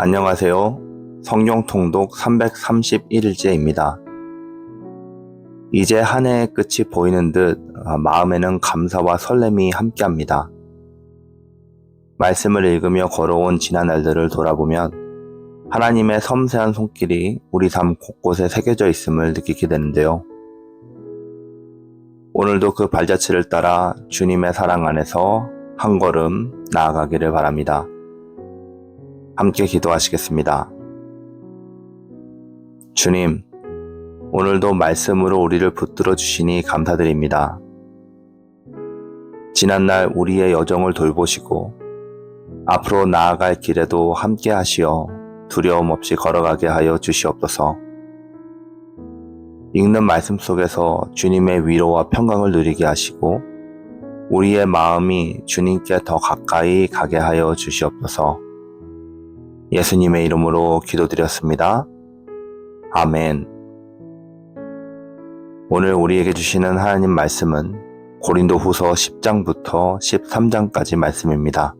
안녕하세요. 성경 통독 331일째입니다. 이제 한 해의 끝이 보이는 듯 아, 마음에는 감사와 설렘이 함께합니다. 말씀을 읽으며 걸어온 지난 날들을 돌아보면 하나님의 섬세한 손길이 우리 삶 곳곳에 새겨져 있음을 느끼게 되는데요. 오늘도 그 발자취를 따라 주님의 사랑 안에서 한 걸음 나아가기를 바랍니다. 함께 기도하시겠습니다. 주님, 오늘도 말씀으로 우리를 붙들어 주시니 감사드립니다. 지난날 우리의 여정을 돌보시고 앞으로 나아갈 길에도 함께 하시어 두려움 없이 걸어가게 하여 주시옵소서. 읽는 말씀 속에서 주님의 위로와 평강을 누리게 하시고 우리의 마음이 주님께 더 가까이 가게 하여 주시옵소서. 예수님의 이름으로 기도드렸습니다. 아멘. 오늘 우리에게 주시는 하나님 말씀은 고린도 후서 10장부터 13장까지 말씀입니다.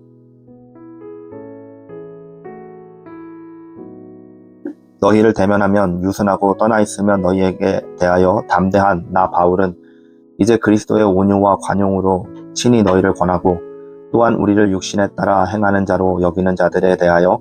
너희를 대면하면 유순하고 떠나 있으면 너희에게 대하여 담대한 나 바울은 이제 그리스도의 온유와 관용으로 친히 너희를 권하고 또한 우리를 육신에 따라 행하는 자로 여기는 자들에 대하여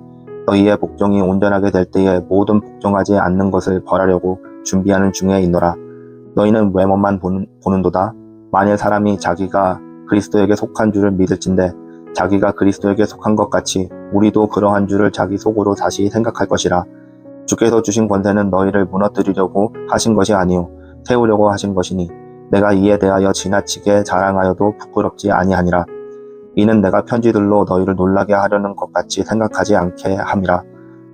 너희의 복종이 온전하게 될 때에 모든 복종하지 않는 것을 벌하려고 준비하는 중에 있노라. 너희는 외모만 보는, 보는 도다. 만일 사람이 자기가 그리스도에게 속한 줄을 믿을진데 자기가 그리스도에게 속한 것 같이 우리도 그러한 줄을 자기 속으로 다시 생각할 것이라. 주께서 주신 권세는 너희를 무너뜨리려고 하신 것이 아니요 세우려고 하신 것이니 내가 이에 대하여 지나치게 자랑하여도 부끄럽지 아니하니라. 이는 내가 편지들로 너희를 놀라게 하려는 것 같이 생각하지 않게 함이라.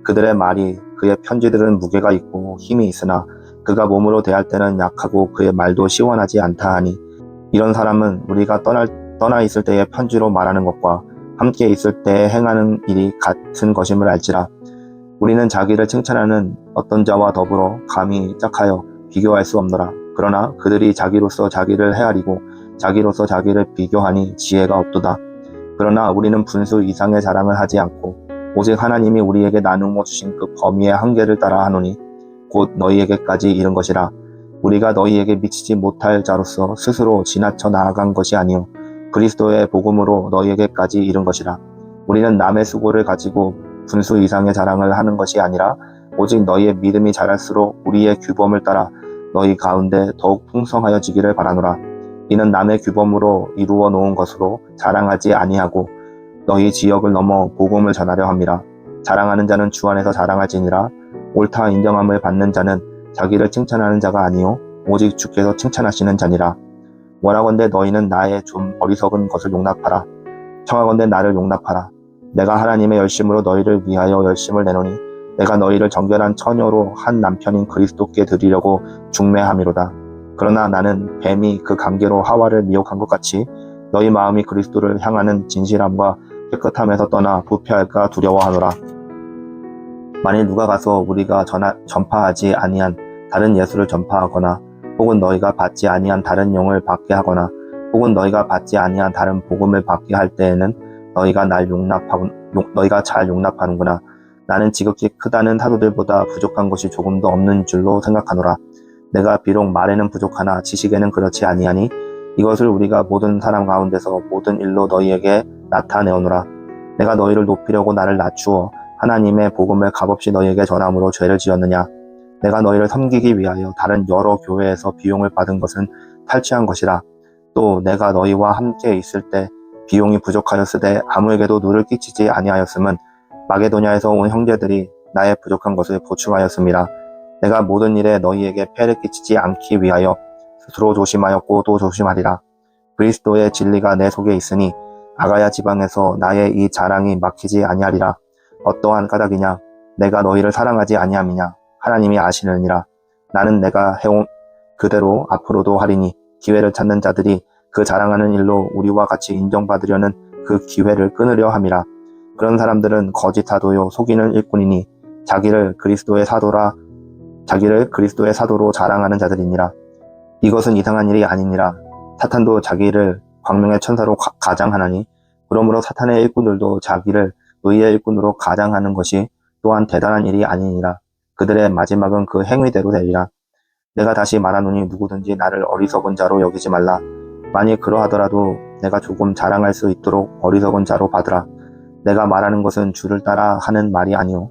그들의 말이 그의 편지들은 무게가 있고 힘이 있으나 그가 몸으로 대할 때는 약하고 그의 말도 시원하지 않다 하니 이런 사람은 우리가 떠날, 떠나 있을 때의 편지로 말하는 것과 함께 있을 때에 행하는 일이 같은 것임을 알지라. 우리는 자기를 칭찬하는 어떤 자와 더불어 감히 짝하여 비교할 수 없노라. 그러나 그들이 자기로서 자기를 헤아리고 자기로서 자기를 비교하니 지혜가 없도다. 그러나 우리는 분수 이상의 자랑을 하지 않고 오직 하나님이 우리에게 나누어 주신 그 범위의 한계를 따라 하노니 곧 너희에게까지 이른 것이라. 우리가 너희에게 미치지 못할 자로서 스스로 지나쳐 나아간 것이 아니요 그리스도의 복음으로 너희에게까지 이른 것이라. 우리는 남의 수고를 가지고 분수 이상의 자랑을 하는 것이 아니라 오직 너희의 믿음이 자랄수록 우리의 규범을 따라 너희 가운데 더욱 풍성하여지기를 바라노라 이는 남의 규범으로 이루어 놓은 것으로 자랑하지 아니하고 너희 지역을 넘어 복음을 전하려 함이라. 자랑하는 자는 주 안에서 자랑할지니라. 옳다 인정함을 받는 자는 자기를 칭찬하는 자가 아니요 오직 주께서 칭찬하시는 자니라. 원하건대 너희는 나의 좀 어리석은 것을 용납하라. 청하건대 나를 용납하라. 내가 하나님의 열심으로 너희를 위하여 열심을 내노니 내가 너희를 정결한 처녀로 한 남편인 그리스도께 드리려고 중매함이로다. 그러나 나는 뱀이 그 관계로 하와를 미혹한 것 같이 너희 마음이 그리스도를 향하는 진실함과 깨끗함에서 떠나 부패할까 두려워하노라. 만일 누가 가서 우리가 전하, 전파하지 아니한 다른 예수를 전파하거나 혹은 너희가 받지 아니한 다른 용을 받게 하거나 혹은 너희가 받지 아니한 다른 복음을 받게 할 때에는 너희가 날 용납하 너희가 잘 용납하는구나. 나는 지극히 크다는 사도들보다 부족한 것이 조금도 없는 줄로 생각하노라. 내가 비록 말에는 부족하나 지식에는 그렇지 아니하니 이것을 우리가 모든 사람 가운데서 모든 일로 너희에게 나타내오노라. 내가 너희를 높이려고 나를 낮추어 하나님의 복음을 값없이 너희에게 전함으로 죄를 지었느냐? 내가 너희를 섬기기 위하여 다른 여러 교회에서 비용을 받은 것은 탈취한 것이라. 또 내가 너희와 함께 있을 때 비용이 부족하였으되 아무에게도 누를 끼치지 아니하였음은 마게도냐에서 온 형제들이 나의 부족한 것을 보충하였음이라. 내가 모든 일에 너희에게 폐를 끼치지 않기 위하여 스스로 조심하였고 또 조심하리라. 그리스도의 진리가 내 속에 있으니 아가야 지방에서 나의 이 자랑이 막히지 아니하리라. 어떠한 까닭이냐? 내가 너희를 사랑하지 아니함이냐? 하나님이 아시느니라. 나는 내가 해온 그대로 앞으로도 하리니 기회를 찾는 자들이 그 자랑하는 일로 우리와 같이 인정받으려는 그 기회를 끊으려 함이라. 그런 사람들은 거짓 사도요 속이는 일꾼이니 자기를 그리스도의 사도라 자기를 그리스도의 사도로 자랑하는 자들이니라. 이것은 이상한 일이 아니니라. 사탄도 자기를 광명의 천사로 가- 가장하나니 그러므로 사탄의 일꾼들도 자기를 의의 일꾼으로 가장하는 것이 또한 대단한 일이 아니니라. 그들의 마지막은 그 행위대로 되리라. 내가 다시 말하노니 누구든지 나를 어리석은 자로 여기지 말라. 만일 그러하더라도 내가 조금 자랑할 수 있도록 어리석은 자로 받으라. 내가 말하는 것은 주를 따라 하는 말이 아니오.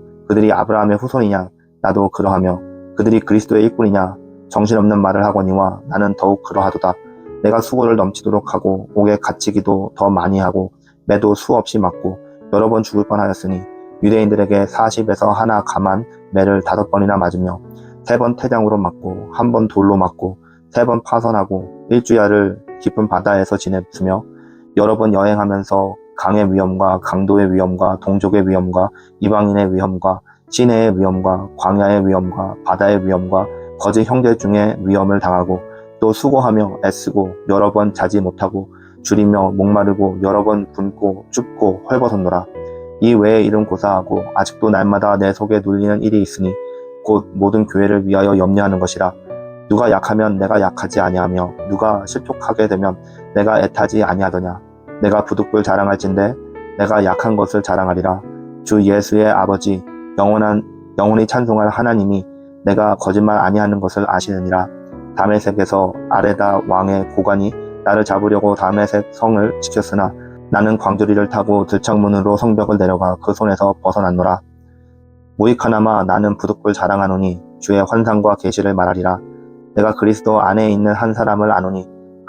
그들이 아브라함의 후손이냐 나도 그러하며 그들이 그리스도의 일꾼이냐 정신없는 말을 하거니와 나는 더욱 그러하도다. 내가 수고를 넘치도록 하고 옥에 갇히기도 더 많이 하고 매도 수없이 맞고 여러 번 죽을 뻔하였으니 유대인들에게 40에서 하나 감한 매를 다섯 번이나 맞으며 세 번 태장으로 맞고 한 번 돌로 맞고 세 번 파선하고 일주야를 깊은 바다에서 지냈으며 여러 번 여행하면서 강의 위험과 강도의 위험과 동족의 위험과 이방인의 위험과 시내의 위험과 광야의 위험과 바다의 위험과 거짓 형제 중에 위험을 당하고 또 수고하며 애쓰고 여러 번 자지 못하고 줄이며 목마르고 여러 번 굶고 춥고 헐벗었노라. 이 외에 이름 고사하고 아직도 날마다 내 속에 눌리는 일이 있으니 곧 모든 교회를 위하여 염려하는 것이라. 누가 약하면 내가 약하지 아니하며 누가 실족하게 되면 내가 애타지 아니하더냐. 내가 부득불 자랑할진대 내가 약한 것을 자랑하리라. 주 예수의 아버지 영원한 영원히 찬송할 하나님이 내가 거짓말 아니하는 것을 아시느니라. 다메섹에서 아레다 왕의 고관이 나를 잡으려고 다메섹 성을 지켰으나 나는 광주리를 타고 들창문으로 성벽을 내려가 그 손에서 벗어났노라. 모이카나마 나는 부득불 자랑하노니 주의 환상과 계시를 말하리라. 내가 그리스도 안에 있는 한 사람을 아노니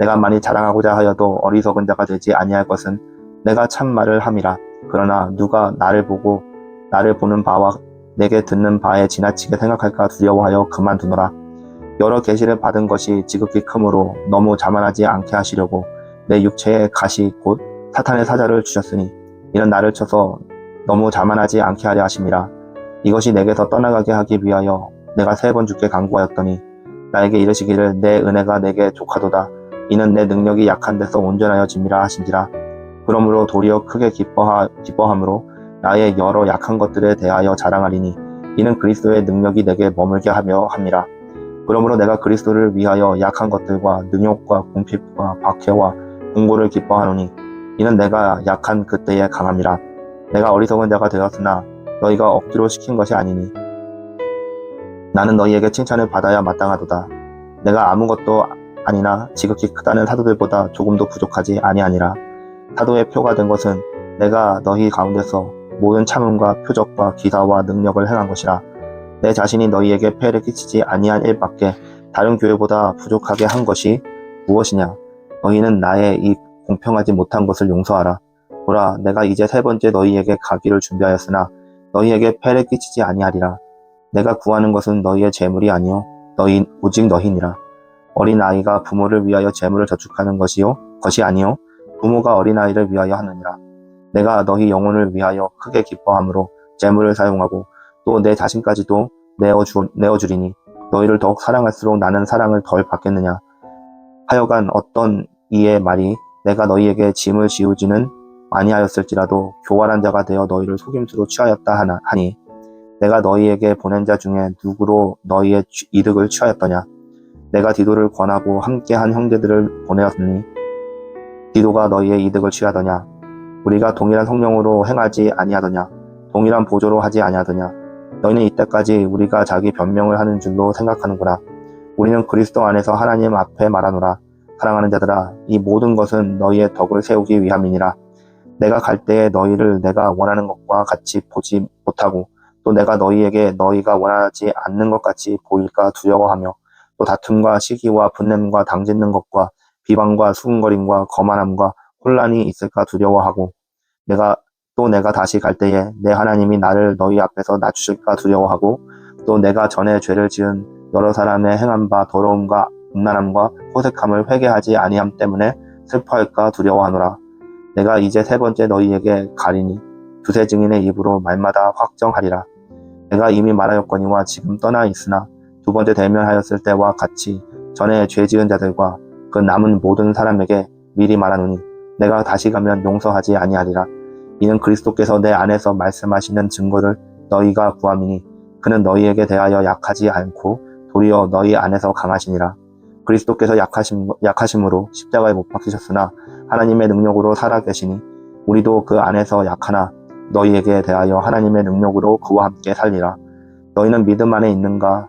내가 많이 자랑하고자 하여도 어리석은 자가 되지 아니할 것은 내가 참 말을 함이라. 그러나 누가 나를 보고 나를 보는 바와 내게 듣는 바에 지나치게 생각할까 두려워하여 그만두노라. 여러 계시를 받은 것이 지극히 크므로 너무 자만하지 않게 하시려고 내 육체에 가시 곧 사탄의 사자를 주셨으니 이는 나를 쳐서 너무 자만하지 않게 하려 하심이라. 이것이 내게서 떠나가게 하기 위하여 내가 세번 죽게 강구하였더니 나에게 이르시기를 내 은혜가 내게 족하도다. 이는 내 능력이 약한 데서 온전하여 짐이라 하신지라. 그러므로 도리어 크게 기뻐하, 기뻐함으로 나의 여러 약한 것들에 대하여 자랑하리니 이는 그리스도의 능력이 내게 머물게 하며 함이라. 그러므로 내가 그리스도를 위하여 약한 것들과 능욕과 궁핍과 박해와 공고를 기뻐하노니 이는 내가 약한 그때에 강함이라. 내가 어리석은 자가 되었으나 너희가 억지로 시킨 것이 아니니 나는 너희에게 칭찬을 받아야 마땅하도다. 내가 아무것도 아니나 지극히 크다는 사도들보다 조금도 부족하지 아니하니라. 사도의 표가 된 것은 내가 너희 가운데서 모든 참음과 표적과 기사와 능력을 행한 것이라. 내 자신이 너희에게 폐를 끼치지 아니한 일밖에 다른 교회보다 부족하게 한 것이 무엇이냐? 너희는 나의 이 공평하지 못한 것을 용서하라. 보라, 내가 이제 세 번째 너희에게 가기를 준비하였으나 너희에게 폐를 끼치지 아니하리라. 내가 구하는 것은 너희의 재물이 아니요 너희 오직 너희니라. 어린 아이가 부모를 위하여 재물을 저축하는 것이요 것이 아니요 부모가 어린 아이를 위하여 하느니라. 내가 너희 영혼을 위하여 크게 기뻐함으로 재물을 사용하고 또 내 자신까지도 내어주, 내어주리니 너희를 더욱 사랑할수록 나는 사랑을 덜 받겠느냐. 하여간 어떤 이의 말이 내가 너희에게 짐을 지우지는 아니하였을지라도 교활한 자가 되어 너희를 속임수로 취하였다 하나, 하니 내가 너희에게 보낸 자 중에 누구로 너희의 취- 이득을 취하였더냐. 내가 디도를 권하고 함께한 형제들을 보내었으니 디도가 너희의 이득을 취하더냐? 우리가 동일한 성령으로 행하지 아니하더냐? 동일한 보조로 하지 아니하더냐? 너희는 이때까지 우리가 자기 변명을 하는 줄로 생각하는구나. 우리는 그리스도 안에서 하나님 앞에 말하노라. 사랑하는 자들아 이 모든 것은 너희의 덕을 세우기 위함이니라. 내가 갈 때에 너희를 내가 원하는 것과 같이 보지 못하고 또 내가 너희에게 너희가 원하지 않는 것 같이 보일까 두려워하며 또 다툼과 시기와 분냄과 당짓는 것과 비방과 수군거림과 거만함과 혼란이 있을까 두려워하고 내가 또 내가 다시 갈 때에 내 하나님이 나를 너희 앞에서 낮추실까 두려워하고 또 내가 전에 죄를 지은 여러 사람의 행한 바 더러움과 음란함과 호색함을 회개하지 아니함 때문에 슬퍼할까 두려워하노라. 내가 이제 세 번째 너희에게 가리니 두세 증인의 입으로 말마다 확정하리라. 내가 이미 말하였거니와 지금 떠나 있으나 두 번째 대면하였을 때와 같이 전에 죄 지은 자들과 그 남은 모든 사람에게 미리 말하노니 내가 다시 가면 용서하지 아니하리라. 이는 그리스도께서 내 안에서 말씀하시는 증거를 너희가 구함이니 그는 너희에게 대하여 약하지 않고 도리어 너희 안에서 강하시니라. 그리스도께서 약하심, 약하심으로 십자가에 못 박히셨으나 하나님의 능력으로 살아계시니 우리도 그 안에서 약하나 너희에게 대하여 하나님의 능력으로 그와 함께 살리라. 너희는 믿음 안에 있는가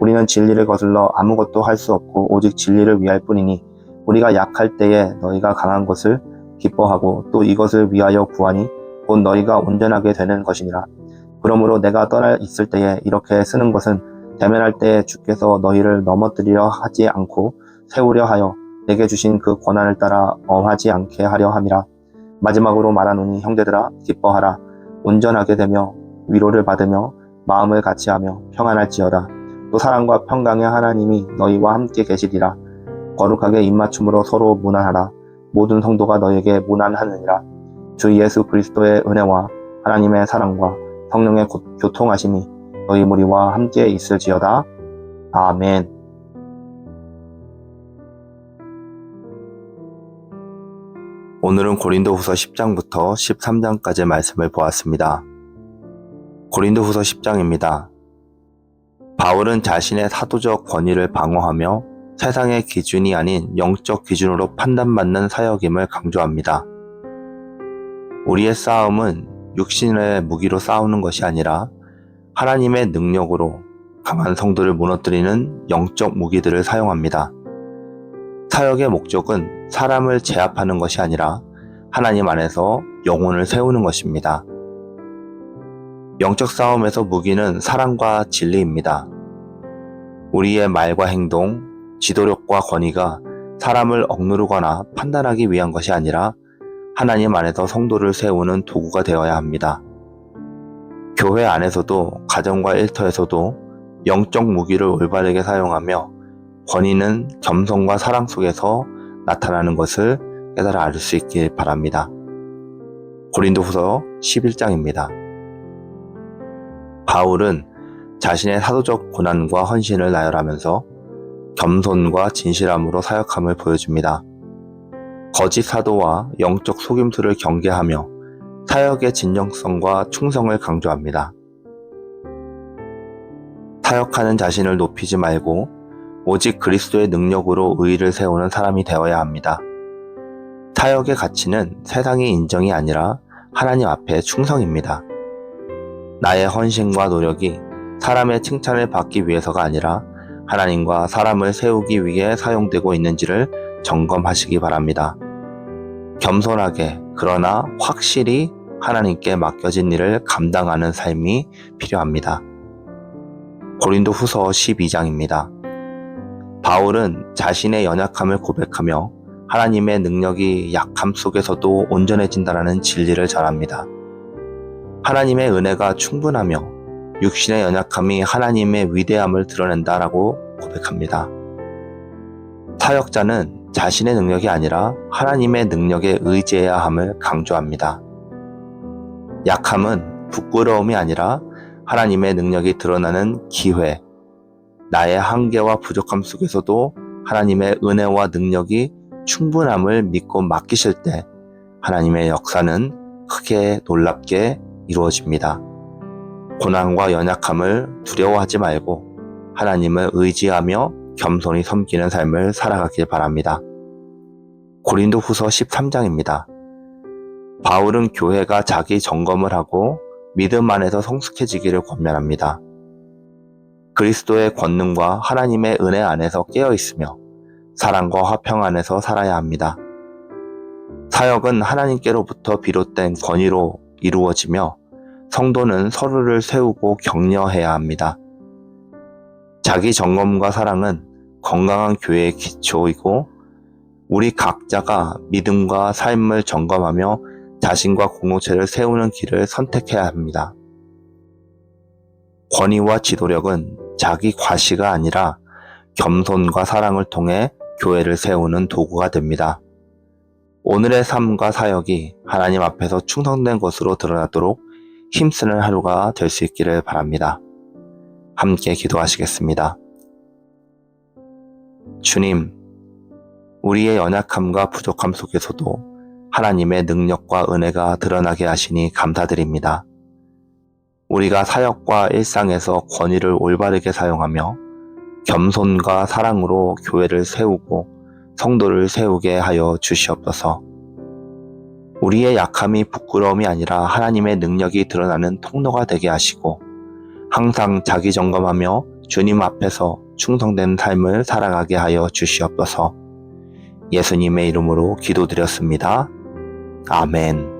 우리는 진리를 거슬러 아무것도 할 수 없고 오직 진리를 위할 뿐이니 우리가 약할 때에 너희가 강한 것을 기뻐하고 또 이것을 위하여 구하니 곧 너희가 온전하게 되는 것이니라. 그러므로 내가 떠나 있을 때에 이렇게 쓰는 것은 대면할 때에 주께서 너희를 넘어뜨리려 하지 않고 세우려 하여 내게 주신 그 권한을 따라 엄하지 않게 하려 함이라. 마지막으로 말하노니 형제들아 기뻐하라. 온전하게 되며 위로를 받으며 마음을 같이하며 평안할지어다. 또 사랑과 평강의 하나님이 너희와 함께 계시리라. 거룩하게 입맞춤으로 서로 무난하라. 모든 성도가 너에게 무난하느니라. 주 예수 그리스도의 은혜와 하나님의 사랑과 성령의 고- 교통하심이 너희 무리와 함께 있을지어다. 아멘. 오늘은 고린도후서 10장부터 13장까지 말씀을 보았습니다. 고린도후서 10장입니다. 바울은 자신의 사도적 권위를 방어하며 세상의 기준이 아닌 영적 기준으로 판단받는 사역임을 강조합니다. 우리의 싸움은 육신의 무기로 싸우는 것이 아니라 하나님의 능력으로 강한 성도를 무너뜨리는 영적 무기들을 사용합니다. 사역의 목적은 사람을 제압하는 것이 아니라 하나님 안에서 영혼을 세우는 것입니다. 영적 싸움에서 무기는 사랑과 진리입니다. 우리의 말과 행동, 지도력과 권위가 사람을 억누르거나 판단하기 위한 것이 아니라 하나님 안에서 성도를 세우는 도구가 되어야 합니다. 교회 안에서도 가정과 일터에서도 영적 무기를 올바르게 사용하며 권위는 겸손과 사랑 속에서 나타나는 것을 깨달아 알 수 있길 바랍니다. 고린도후서 11장입니다. 바울은 자신의 사도적 고난과 헌신을 나열하면서 겸손과 진실함으로 사역함을 보여줍니다. 거짓 사도와 영적 속임수를 경계하며 사역의 진정성과 충성을 강조합니다. 사역하는 자신을 높이지 말고 오직 그리스도의 능력으로 의의를 세우는 사람이 되어야 합니다. 사역의 가치는 세상의 인정이 아니라 하나님 앞에 충성입니다. 나의 헌신과 노력이 사람의 칭찬을 받기 위해서가 아니라 하나님과 사람을 세우기 위해 사용되고 있는지를 점검하시기 바랍니다. 겸손하게 그러나 확실히 하나님께 맡겨진 일을 감당하는 삶이 필요합니다. 고린도 후서 12장입니다. 바울은 자신의 연약함을 고백하며 하나님의 능력이 약함 속에서도 온전해진다는 진리를 전합니다. 하나님의 은혜가 충분하며 육신의 연약함이 하나님의 위대함을 드러낸다라고 고백합니다. 사역자는 자신의 능력이 아니라 하나님의 능력에 의지해야 함을 강조합니다. 약함은 부끄러움이 아니라 하나님의 능력이 드러나는 기회, 나의 한계와 부족함 속에서도 하나님의 은혜와 능력이 충분함을 믿고 맡기실 때 하나님의 역사는 크게 놀랍게 이루어집니다. 고난과 연약함을 두려워하지 말고 하나님을 의지하며 겸손히 섬기는 삶을 살아가길 바랍니다. 고린도 후서 13장입니다. 바울은 교회가 자기 점검을 하고 믿음 안에서 성숙해지기를 권면합니다. 그리스도의 권능과 하나님의 은혜 안에서 깨어 있으며 사랑과 화평 안에서 살아야 합니다. 사역은 하나님께로부터 비롯된 권위로 이루어지며 성도는 서로를 세우고 격려해야 합니다. 자기 점검과 사랑은 건강한 교회의 기초이고 우리 각자가 믿음과 삶을 점검하며 자신과 공동체를 세우는 길을 선택해야 합니다. 권위와 지도력은 자기 과시가 아니라 겸손과 사랑을 통해 교회를 세우는 도구가 됩니다. 오늘의 삶과 사역이 하나님 앞에서 충성된 것으로 드러나도록 힘쓰는 하루가 될 수 있기를 바랍니다. 함께 기도하시겠습니다. 주님, 우리의 연약함과 부족함 속에서도 하나님의 능력과 은혜가 드러나게 하시니 감사드립니다. 우리가 사역과 일상에서 권위를 올바르게 사용하며 겸손과 사랑으로 교회를 세우고 성도를 세우게 하여 주시옵소서. 우리의 약함이 부끄러움이 아니라 하나님의 능력이 드러나는 통로가 되게 하시고 항상 자기 점검하며 주님 앞에서 충성된 삶을 살아가게 하여 주시옵소서. 예수님의 이름으로 기도드렸습니다. 아멘.